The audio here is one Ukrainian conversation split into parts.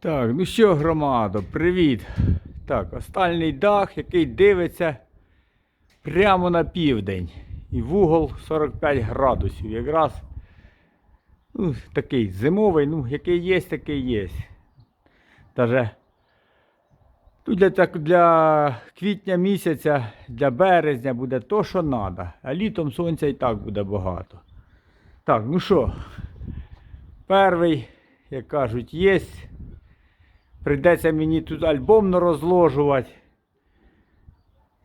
Так, ну що, громадо, привіт. Так, останній дах, який дивиться прямо на південь. І в угол 45 градусів. Якраз ну, такий зимовий, ну, який є, такий є. Даже ну, для, так, для квітня місяця, для березня буде то, що треба. А літом сонця і так буде багато. Так, ну що, перший, як кажуть, є. Прийдеться мені тут альбомно розложувати.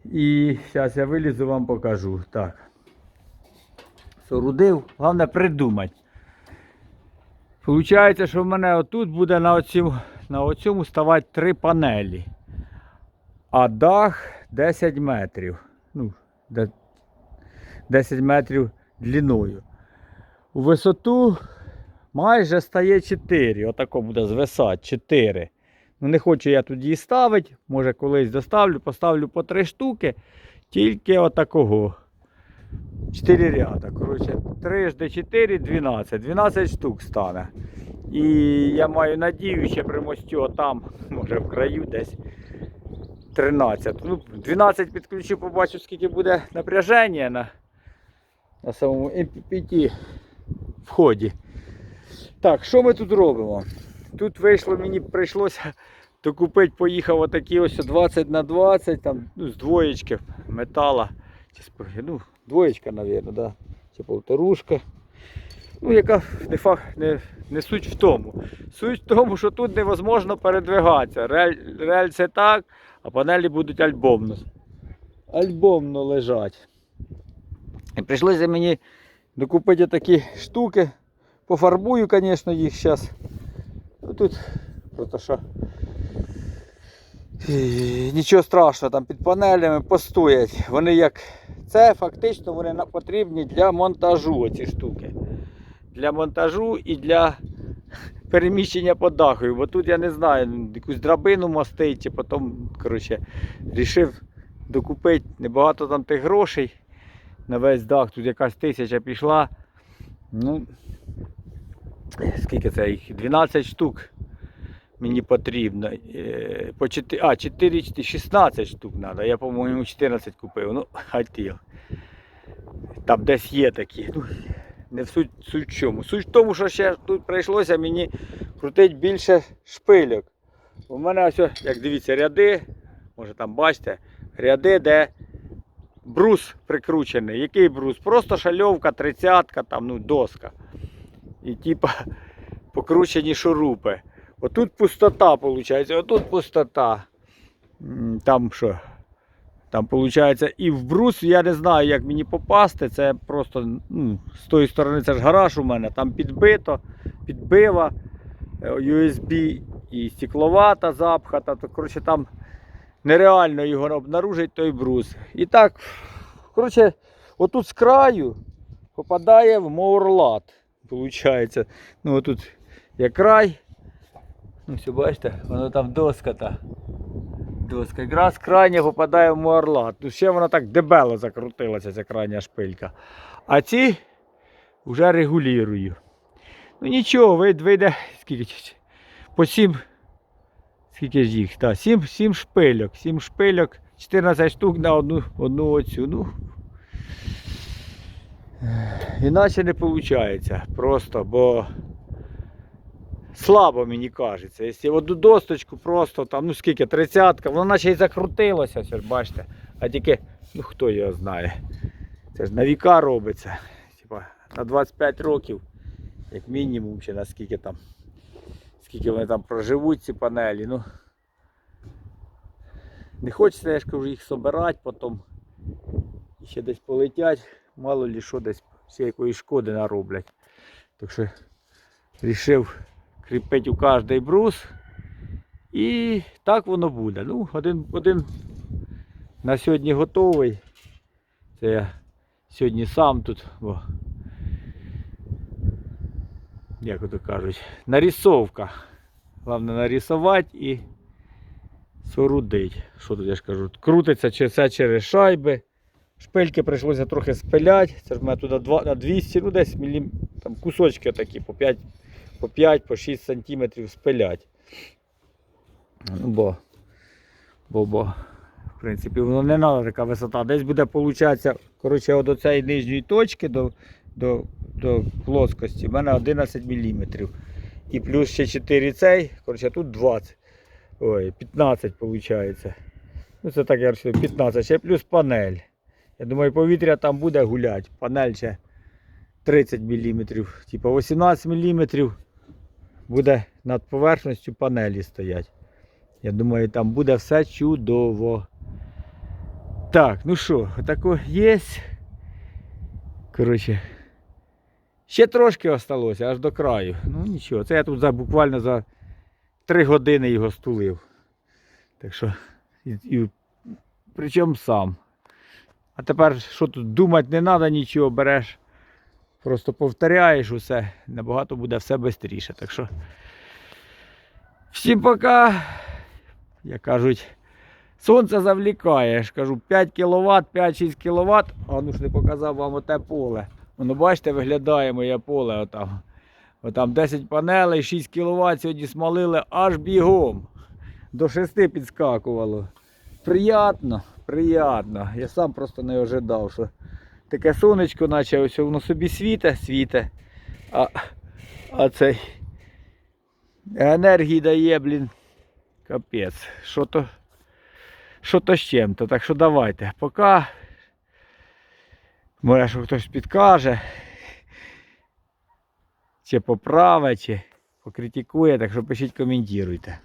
І зараз я вилізу вам покажу. Так. Сорудив, головне придумати. Получається, що в мене отут буде на оцьому, на оцьому ставати три панелі. А дах 10 метрів. Ну, 10 метрів длиною. У висоту майже стає 4. Отако буде звисати 4. Ну не хочу я тут її ставити. Може колись доставлю, поставлю по 3 штуки. Тільки отакого. 4 ряда. Коротше, 3 жди 4, 12. 12 штук стане. І я маю надію, ще примостю отам, може в краю десь 13. Ну, 12 підключу, побачу, скільки буде напряження на, на самому MPPT вході. Так, що ми тут робимо? Тут вийшло, мені прийшлося докупити, поїхав отакі ось 20 на 20, там, ну, з двоєчки метала. Ну, двоєчка, мабуть, да? чи полторушка. Ну, яка не, фах, не, не суть в тому. Суть в тому, що тут невозможно передвигатися. Рель, рельси так, а панелі будуть альбомно. Альбомно лежать. І прийшлося мені докупити такі штуки. Пофарбую, звісно, їх зараз. Тут просто що. е, Нічого страшного, там під панелями постоять. Вони як. Це фактично вони потрібні для монтажу оці штуки. Для монтажу і для переміщення по даху. Бо тут я не знаю, якусь драбину мостить, чи потім, коротше, рішив докупити небагато там тих грошей на весь дах. Тут якась тисяча пішла. Ну, скільки це їх? 12 штук мені потрібно. Е, По 4, а, 4, 16 штук треба. Я, по-моєму, 14 купив. Ну, хотів. Там десь є такі. Ну, не в суть, суть в чому. Суть в тому, що ще тут прийшлося мені крутити більше шпильок. У мене ось, як дивіться, ряди, може там бачите, ряди, де брус прикручений. Який брус? Просто шальовка, тридцятка, там, ну, доска. І типа покручені шурупи. Отут пустота виходить, отут пустота. Там що? Там виходить і в брус, я не знаю, як мені попасти. Це просто ну, з тої сторони це ж гараж у мене, там підбито, підбива, е, USB і стекловата запхата. То, коротше, там нереально його обнаружить той брус. І так, коротше, отут з краю попадає в маурлат. Получається. Ну отут є край. Ну, все бачите, воно там доска та. Доска. Якраз крайня попадає в муарлат. Ну ще вона так дебело закрутилася, ця крайня шпилька. А ці вже регулюю. Ну нічого, вийде, скільки? По 7. Скільки ж їх? Так, 7, 7 шпильок. 7 шпильок, 14 штук на одну, одну оцю. Ну, Іначе не виходить. Просто, бо слабо мені кажеться. Якщо одну досточку просто там, ну скільки, тридцятка, воно наче все ж бачите. А тільки, ну хто його знає. Це ж на віка робиться. Типа на 25 років, як мінімум, чи на скільки там. Скільки вони там проживуть, ці панелі. Ну, не хочеться, я ж кажу, їх собирати, потім і ще десь полетять, мало лі що десь ще якоїсь шкоди нароблять. Так що рішив кріпити у кожний брус. І так воно буде. Ну, один, один на сьогодні готовий. Це я сьогодні сам тут, бо, як ото кажуть, нарисовка. Головне нарисувати і сорудить. Що тут я ж кажу? Крутиться чи це через шайби. Шпильки прийшлося трохи спиляти. Це ж в мене туди два- на 200, ну десь мілі, там кусочки такі по 5, по 5, по 6 сантиметрів спилять. Ну, бо, бо, бо, в принципі, воно не треба така висота. Десь буде, виходить, коротше, от до цієї нижньої точки до, до, до плоскості в мене 11 мм. І плюс ще 4 цей, коротше, тут 20. Ой, 15 виходить. Ну це так я рахую, 15, ще плюс панель. Я думаю, повітря там буде гуляти. Панель ще 30 мм. Типа 18 мм буде над поверхністю панелі стоять. Я думаю, там буде все чудово. Так, ну що, отако є. Коротше. Ще трошки осталося, аж до краю. Ну нічого, це я тут за, буквально за 3 години його стулив. Так що, і, і, причому сам. А тепер що тут думати не треба нічого, береш. Просто повторяєш усе, набагато буде все швидше. Так що всім пока. Як кажуть, сонце завлікає. Я ж кажу, 5 кВт, 5-6 кВт. А ну ж не показав вам оте поле. Воно бачите, виглядає моє поле отам. Отам 10 панелей, 6 кВт сьогодні смалили аж бігом. До 6 підскакувало. Приятно, приятно. Я сам просто не ожидав, що таке сонечко, наче ось воно собі світе, світе. А, а цей енергії дає, блін. Капець. Що то, що то з чим-то. Так що давайте. Пока. Може, що хтось підкаже. Чи поправить, чи покритикує, так що пишіть, коментуйте.